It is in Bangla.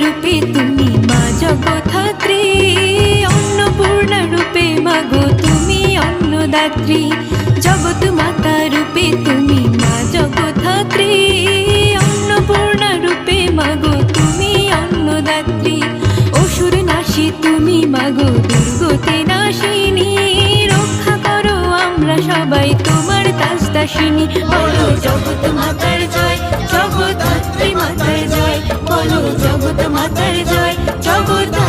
রূপে তুমি মা জগধাত্রী অন্নপূর্ণা রূপে মাগো তুমি অন্নদাত্রী। জগৎ মাতা রূপে তুমি মা জগধাত্রী অন্নপূর্ণা রূপে মাগো তুমি অন্নদাত্রী। অসুর নাশী তুমি মাগো দুর্গতে নাশিনী। রক্ষা করো আমরা সবাই তোমার দাস দাসিনী বলো Jambudá.